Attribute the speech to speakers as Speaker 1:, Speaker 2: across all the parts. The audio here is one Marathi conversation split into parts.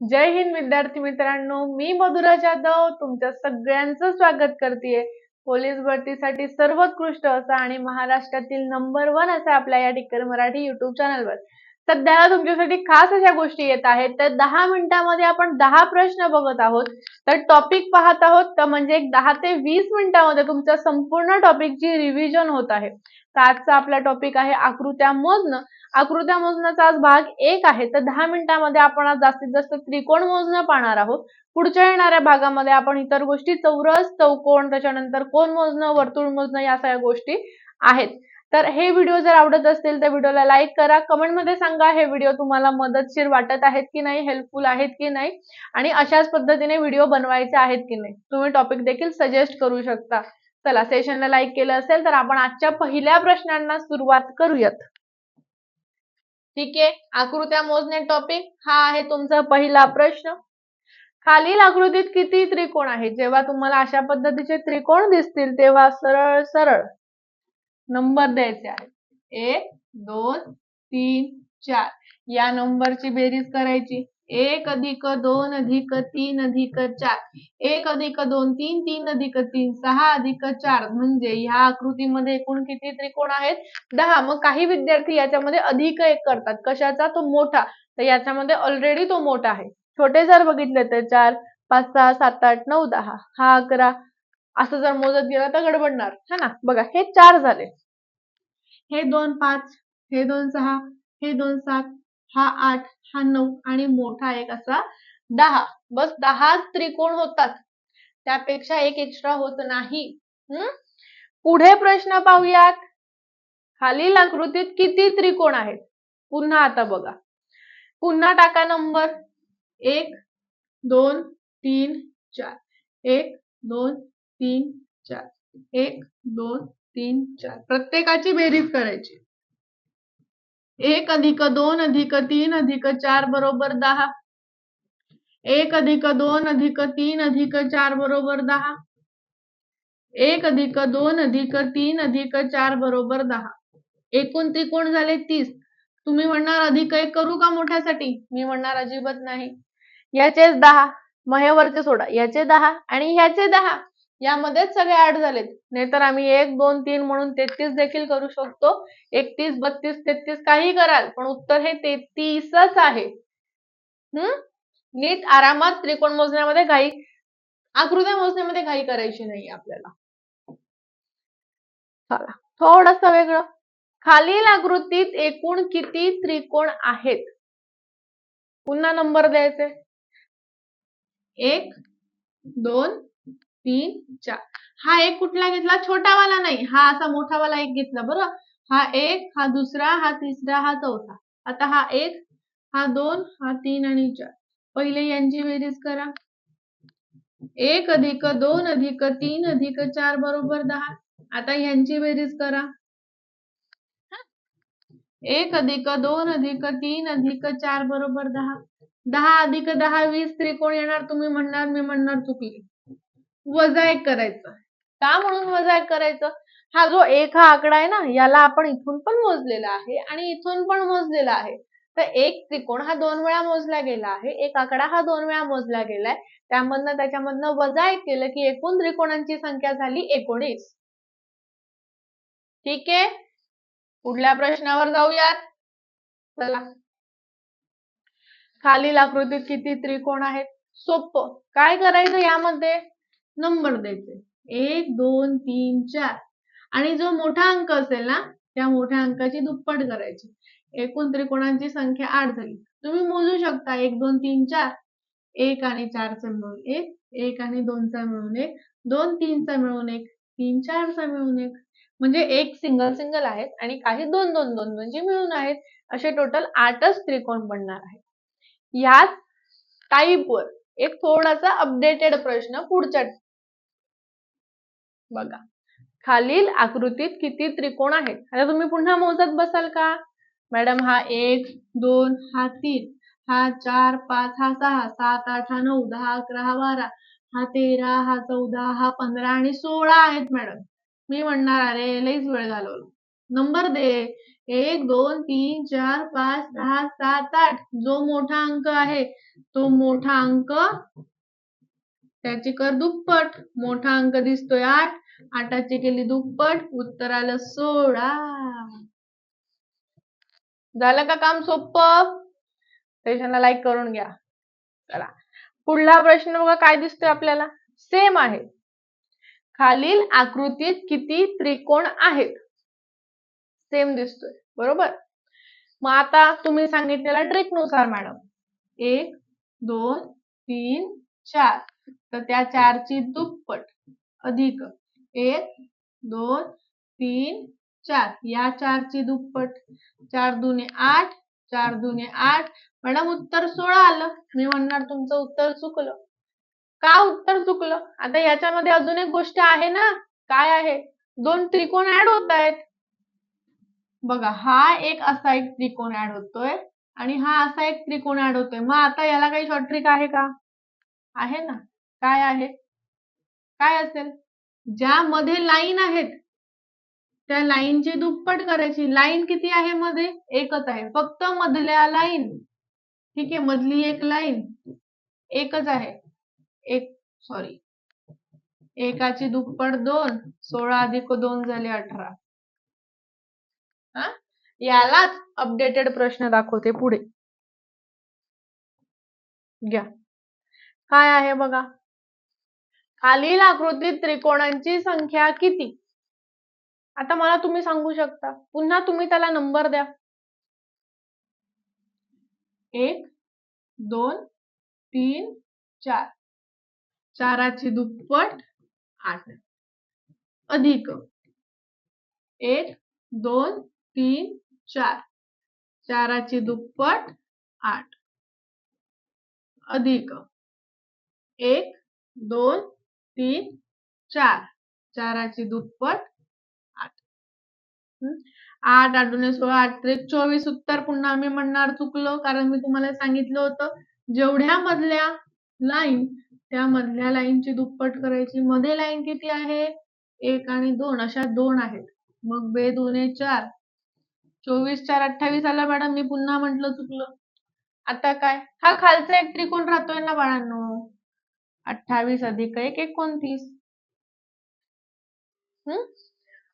Speaker 1: जय हिंद विद्यार्थी मित्रांनो मी मधुरा जाधव तुमच्या सगळ्यांचं स्वागत करते पोलीस भरतीसाठी सर्वोत्कृष्ट असा आणि महाराष्ट्रातील नंबर वन असा आपल्या या टिकर मराठी युट्यूब चॅनलवर सध्याला तुमच्यासाठी खास अशा गोष्टी येत आहेत. तर दहा मिनिटांमध्ये आपण दहा प्रश्न बघत आहोत. तर टॉपिक पाहत आहोत तर म्हणजे एक दहा ते वीस मिनिटांमध्ये तुमच्या संपूर्ण टॉपिकची रिव्हिजन होत आहे. तर आजचा आपला टॉपिक आहे आकृत्या मोजणं. आकृत्या मोजण्याचा आज भाग एक आहे. तर दहा मिनिटांमध्ये आपण आज जास्तीत जास्त त्रिकोण मोजणं पाहणार आहोत. पुढच्या येणाऱ्या भागामध्ये आपण इतर गोष्टी चौरस चौकोन त्याच्यानंतर कोण मोजणं वर्तुळ मोजणं या सगळ्या गोष्टी आहेत. तर हे व्हिडिओ जर आवडत असतील तर व्हिडिओला लाईक करा. कमेंटमध्ये सांगा हे व्हिडिओ तुम्हाला मदतशीर वाटत आहेत की नाही हेल्पफुल आहेत की नाही आणि अशाच पद्धतीने व्हिडिओ बनवायचे आहेत की नाही. तुम्ही टॉपिक देखील सजेस्ट करू शकता. चला सेशनला लाईक केलं असेल तर आपण आजच्या पहिल्या प्रश्नांना सुरुवात करूयात. ठीक आहे? आकृत्या मोजणे टॉपिक हा आहे तुमचा पहिला प्रश्न. खालील आकृतीत किती त्रिकोण आहेत? जेव्हा तुम्हाला अशा पद्धतीचे त्रिकोण दिसतील तेव्हा सरळ सरळ. नंबर द्यायचे आहेत. एक दोन तीन चार. या नंबरची बेरीज करायची. एक अधिक दोन अधिक तीन अधिक चार. एक अधिक दोन तीन तीन अधिक तीन सहा अधिक चार. म्हणजे ह्या आकृतीमध्ये एकूण किती त्रिकोण आहेत? दहा. मग काही विद्यार्थी याच्यामध्ये अधिक एक करतात. कशाचा? तो मोठा. तर याच्यामध्ये ऑलरेडी तो मोठा आहे. छोटे जर बघितले तर चार पाच सहा सात आठ नऊ दहा. हा अकरा असं जर मोजत गेलं तर गडबडणार. है ना? बघा हे चार झाले. हे दोन पाच हे दोन सहा हे दोन सात हा आठ हा नऊ आणि मोठा एक असा दहा. बस दहा त्रिकोण होतात. त्यापेक्षा एक एक्स्ट्रा होत नाही. हम्म पुढे प्रश्न पाहूयात. खालील आकृतीत किती त्रिकोण आहेत? पुन्हा आता बघा. पुन्हा टाका नंबर. एक दोन तीन चार. एक दोन तीन चार. एक दोन तीन चार. प्रत्येकाची बेरीज करायची. एक अधिक दोन अधिक तीन अधिक चार बरोबर दहा. एक अधिक दोन अधिक तीन अधिक चार बरोबर दहा. एक अधिक दोन अधिक तीन अधिक चार बरोबर दहा. एकूण त्रिकोण झाले तीस. तुम्ही म्हणणार अधिक एक करू का मोठ्यासाठी? मी म्हणणार अजिबात नाही. याचेच दहा. महेवरचे सोडा. याचे दहा आणि ह्याचे दहा. यामध्येच सगळे ऍड झालेत. नाहीतर आम्ही एक दोन तीन म्हणून तेहतीस देखील करू शकतो. एकतीस बत्तीस तेहतीस काही कराल पण उत्तर हे तेहतीसच आहे. हम्म? नीट आरामात त्रिकोण मोजण्यामध्ये घाई आकृत्या मोजण्यामध्ये घाई करायची नाही आपल्याला. चला थोडस वेगळं. खालील आकृतीत एकूण किती त्रिकोण आहेत? पुन्हा नंबर द्यायचे. एक दोन तीन चार हा एक कुठला घेतला? छोटावाला नाही. हा असा मोठावाला एक घेतला बरं. हा एक हा दुसरा हा तिसरा हा चौथा. आता हा एक हा दोन हा तीन आणि चार. पहिले यांची बेरीज करा. एक अधिक दोन अधिक तीन अधिक चार बरोबर दहा. आता यांची बेरीज करा. एक अधिक दोन अधिक तीन अधिक चार बरोबर दहा. दहा अधिक दहा वीस त्रिकोण येणार. तुम्ही म्हणणार मी म्हणणार चुकली. वजा एक करायचं. का म्हणून वजा एक करायचं? हा जो एक हा आकडा आहे ना याला आपण इथून पण मोजलेला आहे आणि इथून पण मोजलेला आहे. तर एक त्रिकोण हा दोन वेळा मोजला गेला आहे एक आकडा हा दोन वेळा मोजला गेलाय. त्यामधनं त्याच्यामधनं वजा एक केलं की एकूण त्रिकोणांची संख्या झाली एकोणीस. ठीक आहे? पुढल्या प्रश्नावर जाऊयात. चला. खालील आकृतीत किती त्रिकोण आहेत? सोपं. काय करायचं यामध्ये? नंबर द्यायचे एक दोन तीन चार. आणि जो मोठा अंक असेल ना त्या मोठ्या अंकाची दुप्पट करायची. एकूण त्रिकोणांची संख्या आठ झाली. तुम्ही मोजू शकता एक दोन तीन चार. एक आणि चारचा मिळून एक एक आणि दोनचा मिळून एक दोन तीनचा मिळून एक तीन चारचा मिळून एक. म्हणजे एक सिंगल सिंगल आहेत आणि काही दोन दोन दोन म्हणजे मिळून आहेत. असे टोटल आठच त्रिकोण बनणार आहेत. ह्याच टाईपवर एक थोडासा अपडेटेड प्रश्न पुढच्या बघा. खालील आकृतीत किती त्रिकोण आहेत? आता तुम्ही पुन्हा मोजत बसाल का? मॅडम हा एक दोन हा तीन हा चार पाच हा सहा सात आठ हा नऊ दहा अकरा हा बारा हा तेरा हा चौदा हा पंधरा आणि सोळा आहेत मॅडम. मी म्हणणार अरे लईच वेळ घालवला. नंबर दे. एक दोन तीन चार पाच सहा सात आठ. जो मोठा अंक आहे तो मोठा अंक त्याची कर दुप्पट. मोठा अंक दिसतोय आठ. आठाची केली दुप्पट. उत्तर आलं सोळा. झालं का काम सोप्प सेशनला लाईक करून घ्या. चला. पुढला प्रश्न बघा काय दिसतोय आपल्याला? सेम आहे. खालील आकृतीत किती त्रिकोण आहेत? सेम दिसतोय. बरोबर? मग आता तुम्ही सांगितलेला ट्रिकनुसार मॅडम एक दोन तीन चार. तर त्या चारची दुप्पट अधिक एक दोन तीन चार. या चारची दुप्पट. चार दुने आठ चार दुने आठ. मॅडम उत्तर सोळा आलं. मी म्हणणार तुमचं उत्तर चुकलं. का उत्तर चुकलं? आता याच्यामध्ये अजून एक गोष्ट आहे ना. काय आहे? दोन त्रिकोण ऍड होत आहेत. बघा हा एक असा एक त्रिकोण ऍड होतोय आणि हा असा एक त्रिकोण ऍड होतोय. मग आता याला काही शॉर्ट ट्रिक आहे का? आहे ना. काय आहे? काय असेल? ज्यामध्ये लाईन आहेत त्या लाईनची दुप्पट करायची. लाईन किती आहे मध्ये? एकच आहे. फक्त मधल्या लाईन. ठीक आहे मधली एक लाईन. एकच आहे. एक सॉरी एकाची दुप्पट दोन. सोळा अधिक दोन झाले अठरा. हा? यालाच अपडेटेड प्रश्न दाखवते पुढे. घ्या. काय आहे बघा? खालील आकृतीत त्रिकोणांची संख्या किती? आता मला तुम्ही सांगू शकता. पुन्हा तुम्ही त्याला नंबर द्या. एक दोन तीन चार. चाराची दुप्पट आठ. अधिक. एक दोन तीन चार. चाराची दुप्पट आठ. अधिक. एक दोन तीन चार. चाराची दुप्पट आठ. आठ आठ सोळा आठ त्रिक चोवीस उत्तर पुन्हा मी म्हणणार चुकलो कारण मी तुम्हाला सांगितलं होतं जेवढ्या मधल्या लाईन त्या मधल्या लाईनची दुप्पट करायची. मध्ये लाईन किती आहे? एक आणि दोन अशा दोन आहेत. मग बे दोन चार. चोवीस चार अठ्ठावीस आला मॅडम मी पुन्हा म्हंटल चुकलं. आता काय? हा खालचा एक त्रिकोण राहतोय ना बाळांनो? अठ्ठावीस अधिक एक एकोणतीस. हम्म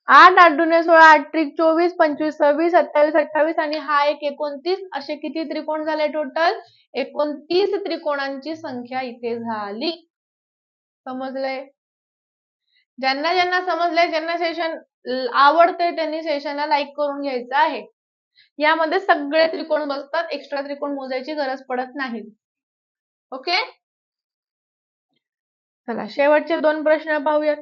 Speaker 1: आठ आठ दुने सोळा आठ त्रिक चोवीस पंचवीस सव्वीस सत्तावीस अठ्ठावीस आणि हा एक एकोणतीस. असे किती त्रिकोण झाले टोटल एकोणतीस त्रिकोणांची संख्या इथे झाली. समजलंय? ज्यांना ज्यांना समजलंय ज्यांना सेशन आवडतंय त्यांनी सेशनला लाईक करून घ्यायचं आहे. यामध्ये सगळे त्रिकोण बसतात एक्स्ट्रा त्रिकोण मोजायची गरज पडत नाही. ओके चला शेवटचे दोन प्रश्न पाहूयात.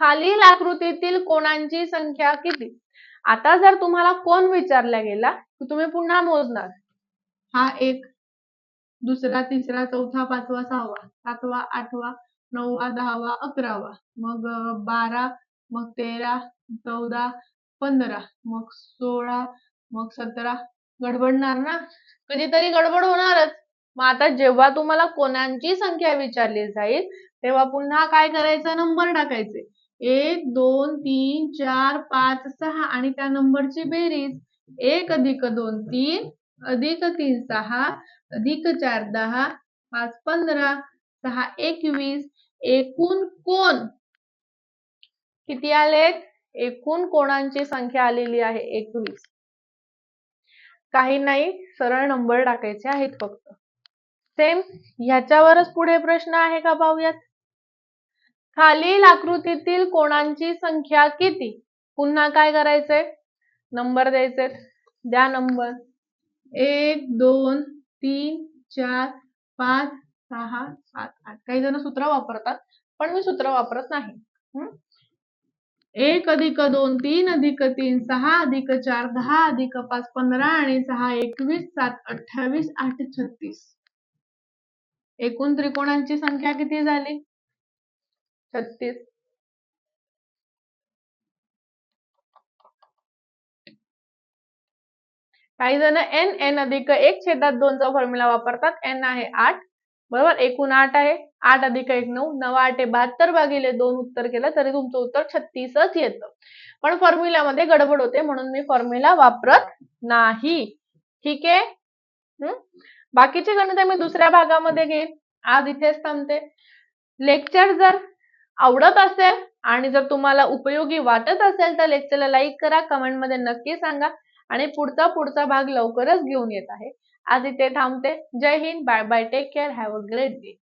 Speaker 1: खालील आकृतीतील कोणांची संख्या किती? आता जर तुम्हाला कोण विचारला गेला तर तुम्ही पुन्हा मोजणार. हा एक दुसरा तिसरा चौथा पाचवा सहावा सातवा आठवा नववा दहावा अकरावा. मग बारा मग तेरा चौदा पंधरा मग सोळा मग सतरा. गडबडणार ना? कधीतरी गडबड होणारच. मग आता जेव्हा तुम्हाला कोणांची संख्या विचारली जाईल तेव्हा पुन्हा काय करायचं? नंबर टाकायचे. एक दोन तीन चार पाच सहा आणि त्या नंबरची बेरीज. एक अधिक दोन तीन अधिक तीन सहा अधिक चार दहा पाच पंधरा सहा एकवीस. एकूण कोण? किती आलेत? एकूण कोणांची संख्या आलेली आहे? एकवीस. काही नाही सरळ नंबर टाकायचे आहेत फक्त. सेम ह्याच्यावरच पुढे प्रश्न आहे का पाहूयात खालील आकृतीतील कोणांची संख्या किती? पुन्हा काय करायचंय? नंबर द्यायचे द्या नंबर. एक दोन तीन चार पाच सहा सात आठ. काही जण सूत्र वापरतात पण मी सूत्र वापरत नाही. एक अधिक दोन तीन अधिक तीन सहा अधिक चार दहा अधिक पाच पंधरा आणि सहा एकवीस सात अठ्ठावीस आठ छत्तीस. एकूण त्रिकोणांची संख्या किती झाली? छत्तीस. काही जण एन एन अधिक एक छेदात दोनचा फॉर्म्युला वापरतात. एन आहे आठ बरोबर? एकूण आठ आहे. आठ अधिक एक नऊ नऊ आठ बहात्तर भागिले दोन उत्तर केलं तरी तुमचं उत्तर छत्तीसच येतं. पण फॉर्म्युल्यामध्ये गडबड होते म्हणून मी फॉर्म्युला वापरत नाही. ठीक आहे? बाकीचे गणित मी दुसऱ्या भागामध्ये घेईन. आज इथेच थांबते. लेक्चर जर आवडत असेल आणि जर तुम्हाला उपयोगी वाटत असेल तर लेक्चरला लाईक करा कमेंटमध्ये नक्की सांगा आणि पुढचा पुढचा भाग लवकरच घेऊन येत आहे. आज इथे थांबते. जय Hind. Bye bye take care have a great day